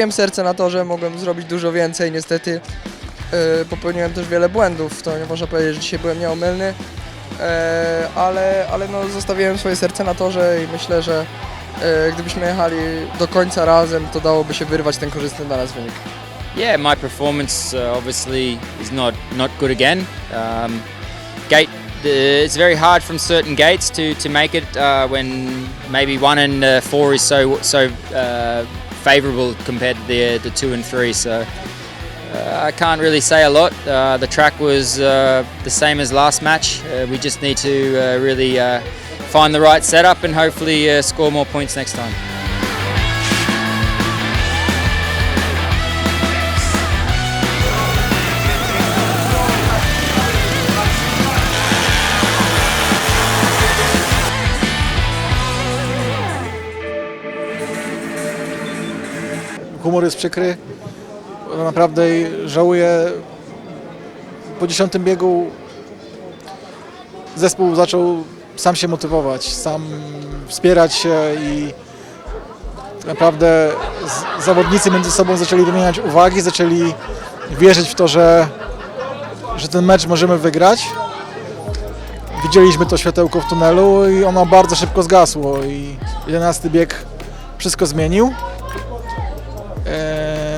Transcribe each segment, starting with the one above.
zostawiłem serce na to, że mogłem zrobić dużo więcej. Niestety e, popełniłem też wiele błędów. To nie można powiedzieć, że dzisiaj byłem nieomylny. E, ale, ale no zostawiłem swoje serce na torze i myślę, że e, gdybyśmy jechali do końca razem, to dałoby się wyrwać ten korzystny dla nas wynik. Yeah, my performance uh, obviously is not not good again. Um, gate, the, it's very hard from certain gates to to make it uh, when maybe one and uh, four is so so uh, favourable compared to the the two and three. So uh, I can't really say a lot. Uh, the track was uh, the same as last match. Uh, we just need to uh, really uh, find the right setup and hopefully score more points next time. Humor jest przykry. Naprawdę żałuję. Po dziesiątym biegu zespół zaczął sam się motywować, sam wspierać się i naprawdę zawodnicy między sobą zaczęli wymieniać uwagi, zaczęli wierzyć w to, że, że ten mecz możemy wygrać. Widzieliśmy to światełko w tunelu i ono bardzo szybko zgasło i 11 bieg wszystko zmienił.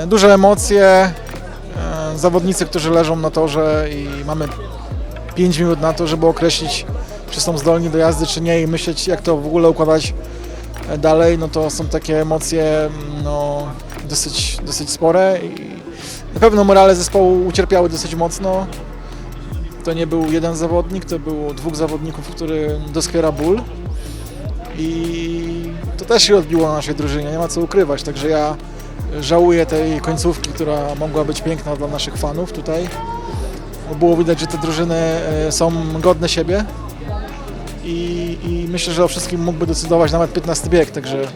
Duże emocje, e, zawodnicy, którzy leżą na torze i mamy 5 minut na to, żeby określić, czy są zdolni do jazdy, czy nie i myśleć, jak to w ogóle układać e, dalej, no to są takie emocje mm, no, dosyć, dosyć spore i na pewno morale zespołu ucierpiały dosyć mocno. To nie był jeden zawodnik, to było dwóch zawodników, który doskwiera ból i to też się odbiło na naszej drużynie, nie ma co ukrywać, także ja żałuję tej końcówki, która mogła być piękna dla naszych fanów tutaj. Było widać, że te drużyny e, są godne siebie i, i myślę, że o wszystkim mógłby decydować nawet 15 bieg, także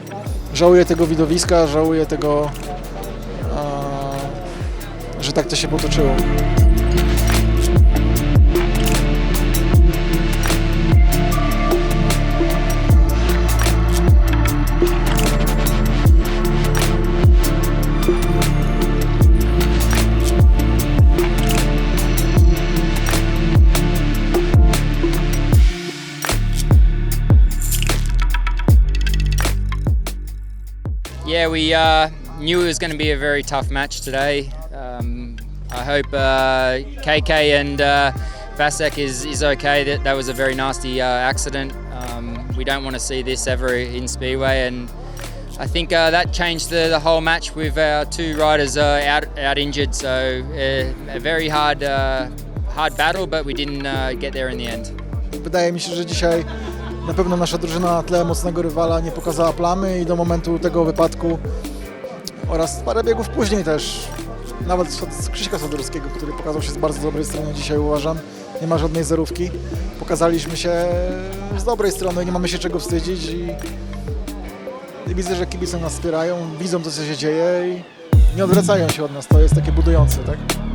żałuję tego widowiska, żałuję tego, że tak to się potoczyło. Yeah, we uh, knew it was going to be a very tough match today. Um, I hope uh, KK and uh, Vasek is, is okay. That, that was a very nasty uh, accident. Um, we don't want to see this ever in Speedway, and I think uh, that changed the, the whole match with our two riders uh, out, out injured. So uh, a very hard uh, hard battle, but we didn't uh, get there in the end. Wydaje mi się, że dzisiaj na pewno nasza drużyna na tle mocnego rywala nie pokazała plamy i do momentu tego wypadku oraz parę biegów później też, nawet z Krzyśka Sadurskiego, który pokazał się z bardzo dobrej strony dzisiaj uważam, nie ma żadnej zerówki. Pokazaliśmy się z dobrej strony, nie mamy się czego wstydzić i, i widzę, że kibice nas wspierają, widzą to co się dzieje i nie odwracają się od nas, to jest takie budujące, tak?